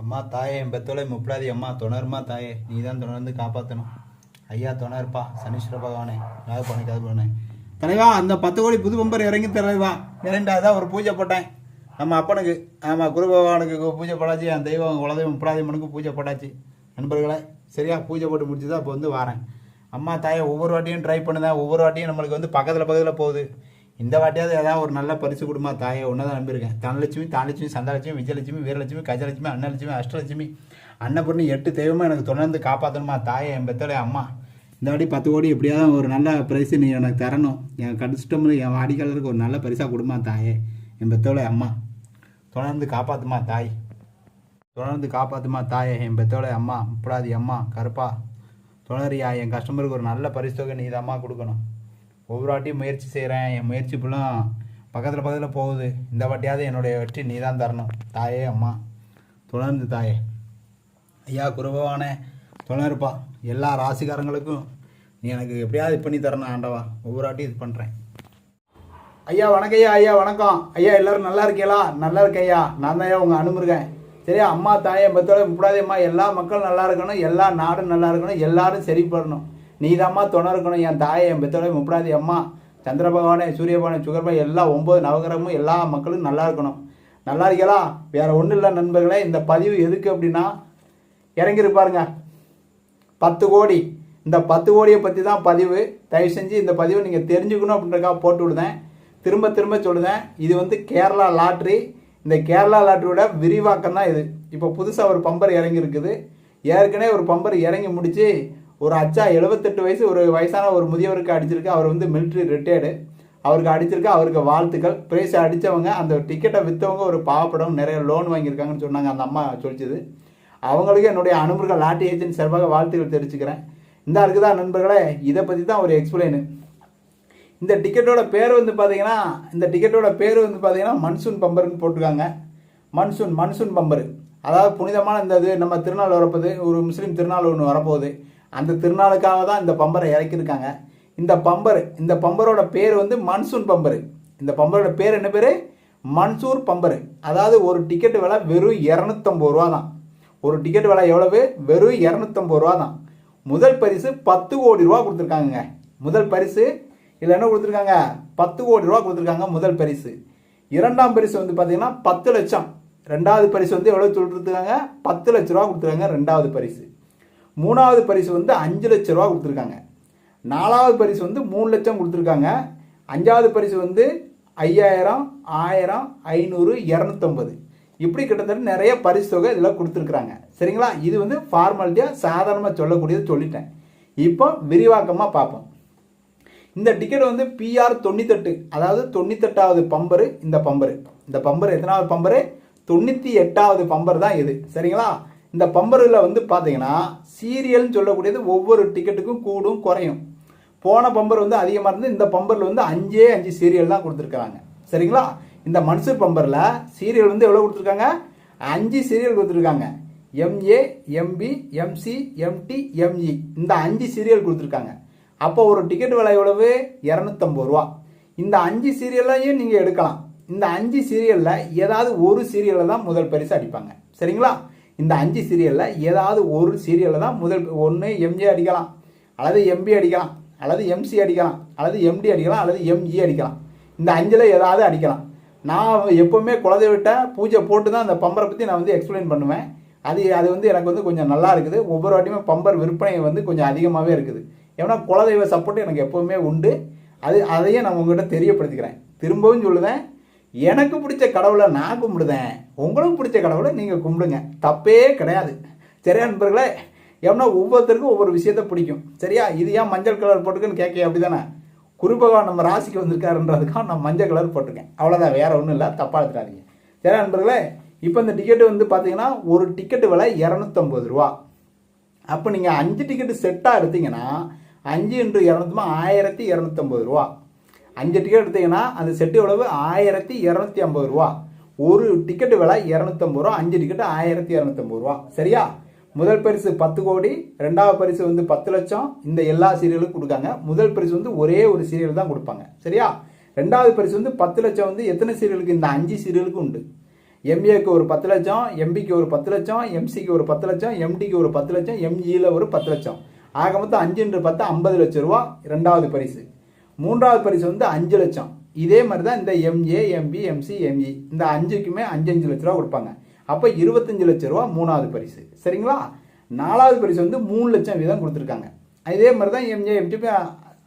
அம்மா தாயே என் பெத்தோலை முப்படாதி அம்மா துணருமா தாயே நீ தான் தொடர்ந்து காப்பாற்றணும் ஐயா துணர்ப்பா சனீஸ்வர பகவானே நாக பண்ணிக்காது போனேன் தலைவா அந்த பத்து கோடி புது பம்பர் இறங்கி தலைவா இரண்டாவதா ஒரு பூஜை போட்டேன். நம்ம அப்பனுக்கு ஆமாம் குரு பகவானுக்கு பூஜை போடாச்சு என் தெய்வம் குலதெய்வம் முப்படாதியம்மனுக்கு பூஜை போட்டாச்சு. நண்பர்களே சரியா பூஜை போட்டு முடிச்சுதான் இப்போ வந்து வரேன். அம்மா தாயை ஒவ்வொரு வாட்டியும் ட்ரை பண்ணுதேன் ஒவ்வொரு வாட்டியும் நம்மளுக்கு வந்து பக்கத்தில் பக்கத்தில் போகுது. இந்த வாட்டியாவது ஏதாவது ஒரு நல்ல பரிசு கொடுமா தாயை ஒன்று தான் நம்பியிருக்கேன். தனலட்சுமி தானலட்சுமி சந்தாலட்சுமி விஜயலட்சுமி வீரலட்சுமி கஜலட்சுமி அன்னலட்சுமி அஷ்டலட்சுமி. அன்னபூர்ணி எட்டு தெய்வமும் எனக்கு தொடர்ந்து காப்பாற்றணுமா தாயை என் பெத்தலை அம்மா? இந்த வாட்டி பத்து கோடி எப்படியாவது ஒரு நல்ல பரிசு நீ எனக்கு தரணும். என் கஷ்டமில் என் வாடிக்கையாளருக்கு ஒரு நல்ல பரிசாக கொடுமா தாயே என் பெத்தோலை அம்மா. தொடர்ந்து காப்பாற்றுமா தாய்? தொடர்ந்து காப்பாற்றுமா தாயே என் பெத்தோலை அம்மா முப்படாதி அம்மா கருப்பா. தொடரியா என் கஸ்டமருக்கு ஒரு நல்ல பரிசு தொகை நீ அம்மா கொடுக்கணும். ஒவ்வொரு வாட்டியும் முயற்சி செய்கிறேன் என் முயற்சி ஃபுல்லும் பக்கத்தில் பக்கத்தில் போகுது. இந்த வாட்டியாவது என்னுடைய வெற்றி நீ தான் தரணும். தாயே அம்மா. தொடர்ந்து தாயே. ஐயா குருபவானே தொடர்ப்பா எல்லா ராசிக்காரங்களுக்கும் நீ எனக்கு எப்படியாவது இது பண்ணி தரணும் ஆண்டவா. ஒவ்வொரு வாட்டியும் இது பண்ணுறேன் ஐயா வணக்கம் ஐயா. ஐயா வணக்கம். ஐயா எல்லாரும் நல்லா இருக்கீங்களா? நல்லா இருக்கேன் ஐயா. நான் தான் ஐயா உங்கள் அனுமுருகன் சரியா அம்மா தாயை பத்தோட முப்படாதேம்மா எல்லா மக்களும் நல்லா இருக்கணும். எல்லா நாடும் நல்லா இருக்கணும். எல்லாரும் சரிப்படணும். நீதாம்மா துணை இருக்கணும். என் தாயை என் பெத்தோட முப்படாதே அம்மா. சந்திர பகவானே சூரிய பகவானே சுகர்பாய் எல்லா ஒம்பது நவகிரகமும் எல்லா மக்களும் நல்லா இருக்கணும். நல்லா இருக்கீங்களா வேற ஒன்றும் இல்லை நண்பர்களே இந்த பதிவு எதுக்கு அப்படின்னா இறங்கியிருப்பாருங்க பத்து கோடி. இந்த பத்து கோடியை பற்றி தான் பதிவு. தயவு செஞ்சு இந்த பதிவை நீங்கள் தெரிஞ்சுக்கணும் அப்படின்றக்காக போட்டு விடுதேன். திரும்ப திரும்ப சொல்லுதேன். இது வந்து கேரளா லாட்ரி. இந்த கேரளா லாட்ரியோட விரிவாக்கம் தான் இது. இப்போ புதுசாக ஒரு பம்பர் இறங்கி இருக்குது ஏற்கனவே ஒரு பம்பர் இறங்கி முடிச்சு ஒரு அச்சா எழுபத்தெட்டு வயசு ஒரு வயசான ஒரு முதியவருக்கு அடிச்சிருக்கு. அவர் வந்து மிலிட்ரி ரிட்டையர்டு அவருக்கு அடிச்சிருக்கு. அவருக்கு வாழ்த்துக்கள். பிரைஸ் அடித்தவங்க அந்த டிக்கெட்டை விற்றவங்க ஒரு பாவப்படம் நிறைய லோன் வாங்கியிருக்காங்கன்னு சொன்னாங்க அந்த அம்மா சொல்லிச்சது. அவங்களுக்கு என்னுடைய அனுமர்கள் லாட்டி ஏஜென்ட் சார்பாக வாழ்த்துக்கள் தெரிவிச்சுக்கிறேன். இந்த இருக்குதா நண்பர்களே இதை பற்றி தான் ஒரு எக்ஸ்பிளைனு இந்த டிக்கெட்டோட பேர் வந்து பார்த்தீங்கன்னா இந்த டிக்கெட்டோட பேர் வந்து பார்த்தீங்கன்னா மன்சூன் பம்பர்னு போட்டிருக்காங்க. Monsoon monsoon bumper. அதாவது புனிதமான இந்த இது நம்ம திருநாள் வரப்போகுது. ஒரு முஸ்லீம் திருநாள் ஒன்று வரப்போகுது. அந்த திருநாளுக்காக தான் இந்த பம்பரை இறக்கியிருக்காங்க. இந்த பம்பர் இந்த பம்பரோட பேர் வந்து மன்சூன் பம்பர். இந்த பம்பரோட பேர் என்ன பேர்? Monsoon bumper. அதாவது ஒரு டிக்கெட் விலை வெறும் இரநூத்தம்பது ரூபா தான். ஒரு டிக்கெட் விலை எவ்வளவு? வெறும் இரநூத்தம்பது ரூபா தான். முதல் பரிசு பத்து கோடி ரூபா கொடுத்துருக்காங்க முதல் பரிசு இதில் என்ன கொடுத்துருக்காங்க? பத்து கோடி ரூபா கொடுத்துருக்காங்க முதல் பரிசு. இரண்டாம் பரிசு வந்து பார்த்தீங்கன்னா பத்து லட்சம். ரெண்டாவது பரிசு வந்து எவ்வளோ சொல்லிட்டுருக்காங்க பத்து லட்ச ரூபா கொடுத்துருக்காங்க ரெண்டாவது பரிசு. மூணாவது பரிசு வந்து அஞ்சு லட்ச ரூபா கொடுத்துருக்காங்க. நாலாவது பரிசு வந்து மூணு லட்சம் கொடுத்துருக்காங்க. அஞ்சாவது பரிசு வந்து ஐயாயிரம் ஆயிரம் ஐநூறு இரநூத்தம்பது. இப்படி கிட்டத்தட்ட நிறைய பரிசு தொகை இதில் கொடுத்துருக்குறாங்க. சரிங்களா? இது வந்து ஃபார்மாலிட்டியாக சாதாரணமாக சொல்லக்கூடியது சொல்லிட்டேன். இப்போ விரிவாக்கமாக பார்ப்போம். இந்த டிக்கெட் வந்து பிஆர் தொண்ணூத்தெட்டு அதாவது தொண்ணூத்தெட்டாவது பம்பரு இந்த பம்பரு. இந்த பம்பர் எத்தனாவது பம்பரு? தொண்ணூற்றி எட்டாவது பம்பர் தான் இது. சரிங்களா? இந்த பம்பரில் வந்து பார்த்தீங்கன்னா சீரியல்னு சொல்லக்கூடியது ஒவ்வொரு டிக்கெட்டுக்கும் கூடும் குறையும். போன பம்பர் வந்து அதிகமாக இருந்து இந்த பம்பரில் வந்து அஞ்சே அஞ்சு சீரியல் தான் கொடுத்துருக்காங்க சரிங்களா? இந்த மன்சூர் பம்பரில் சீரியல் வந்து எவ்வளோ கொடுத்துருக்காங்க? அஞ்சு சீரியல் கொடுத்துருக்காங்க. MA MB MC MD ME இந்த அஞ்சு சீரியல் கொடுத்துருக்காங்க. அப்போ ஒரு டிக்கெட் விலை எவ்வளவு? இரநூத்தம்பது ரூபா. இந்த அஞ்சு சீரியல்லையும் நீங்கள் எடுக்கலாம். இந்த அஞ்சு சீரியலில் ஏதாவது ஒரு சீரியலில் தான் முதல் பரிசு அடிப்பாங்க. சரிங்களா? இந்த அஞ்சு சீரியலில் ஏதாவது ஒரு சீரியலில் தான் முதல் ஒன்று எம்ஜே அடிக்கலாம் அல்லது எம்பி அடிக்கலாம் அல்லது எம்சி அடிக்கலாம் அல்லது எம்டி அடிக்கலாம் அல்லது எம்இ அடிக்கலாம். இந்த அஞ்சில் ஏதாவது அடிக்கலாம். நான் எப்போவுமே குலதெய்வட்ட பூஜை போட்டு தான் அந்த பம்பரை பற்றி நான் வந்து எக்ஸ்பிளைன் பண்ணுவேன். அது அது வந்து எனக்கு வந்து கொஞ்சம் நல்லா இருக்குது. ஒவ்வொரு வாட்டியுமே பம்பர் விற்பனை வந்து கொஞ்சம் அதிகமாகவே இருக்குது. ஏன்னா குலதெய்வ சப்போர்ட் எனக்கு எப்போவுமே உண்டு. அது அதையே நான் உங்கள்கிட்ட தெரியப்படுத்திக்கிறேன். திரும்பவும் சொல்லுவேன். எனக்கு பிடிச்ச கடவுளை நான் கும்பிடுதேன் உங்களுக்கு பிடிச்ச கடவுளை நீங்கள் கும்பிடுங்க. தப்பே கிடையாது. சரியா நண்பர்களே? ஏன்னா ஒவ்வொருத்தருக்கும் ஒவ்வொரு விஷயத்த பிடிக்கும். சரியா? இது ஏன் மஞ்சள் கலர் போட்டுக்குன்னு கேட்க அப்படி தானே குருபகவான் நம்ம ராசிக்கு வந்திருக்காருன்றதுக்காக நான் மஞ்சள் கலர் போட்டிருக்கேன். அவ்வளோதான் வேற ஒன்றும் இல்லை. தப்பாக எடுத்துக்காதீங்க சரியா நண்பர்களே? இப்போ இந்த டிக்கெட்டு வந்து பார்த்தீங்கன்னா ஒரு டிக்கெட்டு விலை இரநூத்தம்பது ரூபா. அப்போ நீங்கள் அஞ்சு டிக்கெட்டு செட்டாக எடுத்தீங்கன்னா அஞ்சு இன்ட்டு இரநூத்தமா ஆயிரத்தி இரநூத்தம்பது ரூபா. அஞ்சு டிக்கெட் எடுத்தீங்கன்னா அந்த செட்டு எவ்வளவு? ஆயிரத்தி இரநூத்தி ஐம்பது ரூபா. ஒரு டிக்கெட்டு விலை இரநூத்தம்பது ரூபா. அஞ்சு டிக்கெட்டு ஆயிரத்தி இரநூத்தம்பது ரூபா. சரியா? முதல் பரிசு பத்து கோடி ரெண்டாவது பரிசு வந்து பத்து லட்சம். இந்த எல்லா சீரியலுக்கும் கொடுக்காங்க. முதல் பரிசு வந்து ஒரே ஒரு சீரியல் தான் கொடுப்பாங்க. சரியா? ரெண்டாவது பரிசு வந்து பத்து லட்சம் வந்து எத்தனை சீரியலுக்கு இந்த அஞ்சு சீரியலுக்கு உண்டு. எம்ஏக்கு ஒரு பத்து லட்சம் எம்பிக்கு ஒரு பத்து லட்சம் எம்சிக்கு ஒரு பத்து லட்சம் எம்டிக்கு ஒரு பத்து லட்சம் எம்ஜியில் ஒரு பத்து லட்சம். ஆக மொத்தம் அஞ்சுன்ற பத்து ஐம்பது லட்சம் ரூபா. ரெண்டாவது பரிசு. மூன்றாவது பரிசு வந்து அஞ்சு லட்சம். இதே மாதிரி தான் இந்த எம்ஏ எம்பி எம்சி எம்இ இந்த அஞ்சுக்குமே அஞ்சு அஞ்சு லட்ச ரூபா கொடுப்பாங்க. அப்போ இருபத்தஞ்சு லட்ச ரூபா மூணாவது பரிசு. சரிங்களா? நாலாவது பரிசு வந்து மூணு லட்சம் வீதம் கொடுத்துருக்காங்க. இதே மாதிரி தான் எம்ஏ எம்டிபி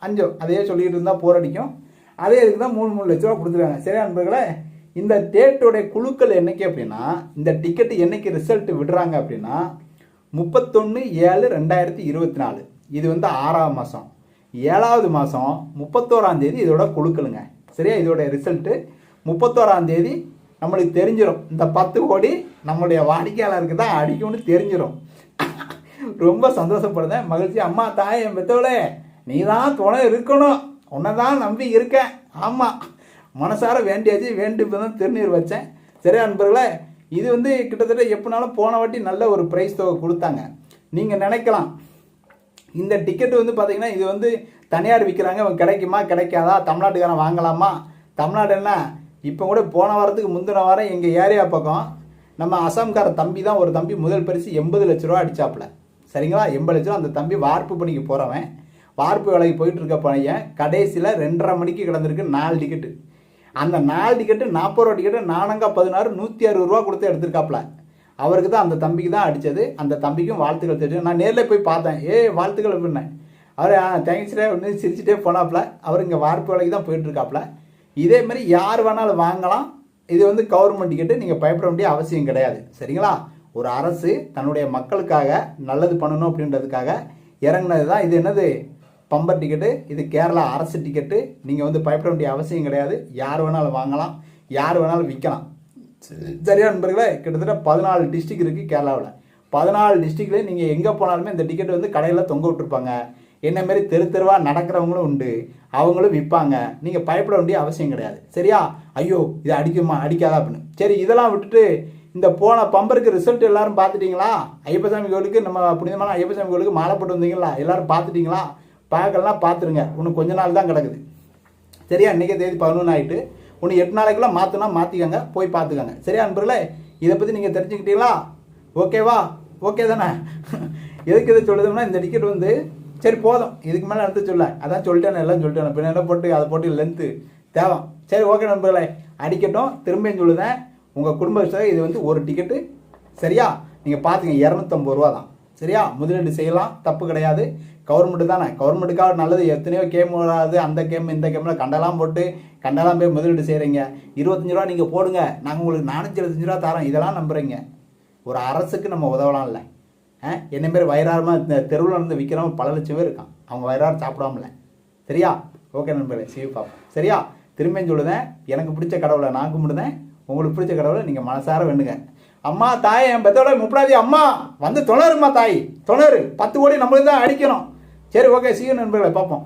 அஞ்சு. அதையே சொல்லிக்கிட்டு இருந்தால் போராடிக்கும் அதே இதுக்கு தான் மூணு மூணு லட்ச ரூபா கொடுத்துருக்காங்க. சரியா நண்பர்களே இந்த டேட்டோடைய குழுக்கள் என்னைக்கு அப்படின்னா இந்த டிக்கெட்டு என்னைக்கு ரிசல்ட் விடுறாங்க அப்படின்னா முப்பத்தொன்று ஏழு ரெண்டாயிரத்தி இருபத்தி நாலு. இது வந்து ஆறாம் மாதம் ஏழாவது மாதம் முப்பத்தோராம் தேதி இதோட குழுக்களுங்க சரியா? இதோட ரிசல்ட்டு முப்பத்தோராம் தேதி நம்மளுக்கு தெரிஞ்சிடும் இந்த பத்து கோடி நம்மளுடைய வாடிக்கையாளருக்கு தான் அடிக்கும்னு தெரிஞ்சிடும் ரொம்ப சந்தோஷப்படுறேன். மகிழ்ச்சி. அம்மா தாய் என் பெத்தவளே நீ தான் துணை இருக்கணும். உன்னை தான் நம்பி இருக்கேன். ஆமாம் மனசார வேண்டியாச்சு. வேண்டி தான் திருநீர் வச்சேன். சரியா நண்பர்களே? இது வந்து கிட்டத்தட்ட எப்படினாலும் போன வாட்டி நல்ல ஒரு ப்ரைஸ் தொகை கொடுத்தாங்க. நீங்கள் நினைக்கலாம். இந்த டிக்கெட் வந்து பார்த்தீங்கன்னா இது வந்து தனியார் விற்கிறாங்க இவன் கிடைக்குமா? கிடைக்காதா? தமிழ்நாட்டுக்காரன் வாங்கலாமா? தமிழ்நாடு என்ன? இப்போ கூட போன வாரத்துக்கு முந்தின வாரம் எங்கள் ஏரியா பக்கம் நம்ம அசாம்கார தம்பி தான் ஒரு தம்பி முதல் பரிசு எண்பது லட்ச ரூபா அடிச்சாப்புல. சரிங்களா? எண்பது லட்ச ரூபா அந்த தம்பி வார்ப்பு பணிக்கு போகிறவன் வார்ப்பு வேலைக்கு போயிட்டு இருக்க பையன் கடைசியில் ரெண்டரை மணிக்கு கிடந்திருக்கு நாலு டிக்கெட்டு அந்த நாலு டிக்கெட்டு நாற்பது ரூபா டிக்கெட்டு நானங்கா பதினாறு நூற்றி அறுபது ரூபா கொடுத்து எடுத்திருக்காப்புல. அவருக்கு தான் அந்த தம்பிக்கு தான் அடித்தது அந்த தம்பிக்கும் வாழ்த்துக்கள் தெரியும் நான் நேரில் போய் பார்த்தேன். ஏ வாழ்த்துக்கள் அப்படின்னேன். அவர் தேங்க்ஸ்டே ஒன்று சிரிச்சுட்டே போனாப்புல. அவர் இங்கே வார்ப்பு வேலைக்கு தான் போயிட்டுருக்காப்புல. இதே மாதிரி யார் வேணாலும் வாங்கலாம். இது வந்து கவர்மெண்ட் டிக்கெட்டு நீங்கள் பயப்பட வேண்டிய அவசியம் கிடையாது. சரிங்களா? ஒரு அரசு தன்னுடைய மக்களுக்காக நல்லது பண்ணணும் அப்படின்றதுக்காக இறங்குனது தான். இது என்னது? பம்பர் டிக்கெட்டு இது கேரளா அரசு டிக்கெட்டு நீங்கள் வந்து பயப்பட வேண்டிய அவசியம் கிடையாது. யார் வேணாலும் வாங்கலாம். யார் வேணாலும் விற்கலாம். சரியா நண்பர்களே கிட்டத்தட்ட பதினாலு டிஸ்ட்ரிக்ட் இருக்குது கேரளாவில். பதினாலு டிஸ்ட்ரிக்ட்லேயும் நீங்கள் எங்கே போனாலுமே இந்த டிக்கெட் வந்து கடையில் தொங்க விட்டுருப்பாங்க. என்ன மாதிரி தெரு தெருவாக நடக்கிறவங்களும் உண்டு. அவங்களும் விற்பாங்க நீங்கள் பயப்பட வேண்டிய அவசியம் கிடையாது. சரியா? ஐயோ இது அடிக்குமா? அடிக்காதா அப்படின்னு. சரி இதெல்லாம் விட்டுட்டு இந்த போன பம்பருக்கு ரிசல்ட் எல்லாரும் பார்த்துட்டீங்களா? ஐயப்பசாமி கோவிலுக்கு நம்ம புனிதமான ஐயப்பசாமி கோவிலுக்கு மாலை போட்டு வந்தீங்களா? எல்லாரும் பார்த்துட்டீங்களா? பார்க்கலாம் பார்த்துருங்க. இன்னும் கொஞ்ச நாள் தான் கிடக்குது. சரியா? இன்றைக்கி தேதி பதினொன்று ஆகிட்டு ஒன்று எட்டு நாளைக்குள்ள மாற்றினா மாற்றிக்கங்க போய் பார்த்துக்கங்க. சரியா நண்பர்களே? இதை பற்றி நீங்கள் தெரிஞ்சுக்கிட்டீங்களா? ஓகேவா? ஓகே தானே? எதுக்கு எது சொல்லுதுன்னா இந்த டிக்கெட் வந்து சரி போதும். இதுக்கு மேலே அடுத்து சொல்ல. அதான் சொல்லிட்டேன் எல்லாம் சொல்லிட்டேன். பின்ன என்ன போட்டு அதை போட்டு லென்த்து தேவை சரி ஓகே நண்பர்களே. அடிக்கட்டும் திரும்பியும் சொல்லுதேன். உங்கள் குடும்ப விஷயம் இது வந்து ஒரு டிக்கெட்டு சரியா? நீங்கள் பார்த்துங்க இரநூத்தம்பது ரூபா தான் சரியா? முதலீடு செய்யலாம் தப்பு கிடையாது. கவர்மெண்ட் தானே? கவர்மெண்ட்டுக்காக நல்லது. எத்தனையோ கேம் வராது அந்த கேம் இந்த கேமில் கண்டெல்லாம் போட்டு கண்டெல்லாம் போய் முதலீடு செய்கிறீங்க இருபத்தஞ்சு ரூபா நீங்கள் போடுங்க. நாங்கள் உங்களுக்கு நானூற்றி எழுபத்தஞ்சு ரூபா தரோம் இதெல்லாம் நம்புறீங்க. ஒரு அரசுக்கு நம்ம உதவலாம்ல ஆ? என்ன பேர்? வயிறாரமாக இந்த தெருவில் இருந்து விற்கிறவங்க பல லட்சம் பேர் இருக்கான் அவங்க வயிறாரம் சாப்பிடாமல சரியா? ஓகே நண்பர்களே சிவி பாப்போம் சரியா? திரும்பியும் சொல்லுதேன். எனக்கு பிடிச்ச கடவுளை நான் கும்பிடுதேன். உங்களுக்கு பிடிச்ச கடவுளை நீங்கள் மனசார வேண்டுங்க. அம்மா தாய் என் பெத்தோட முப்படாதி அம்மா. வந்து தொணருமா தாய். தொணரு. பத்து கோடி நம்மளுக்கு தான் அடிக்கணும். சரி ஓகே சீக்கிரம் நண்பர்களை பார்ப்போம்.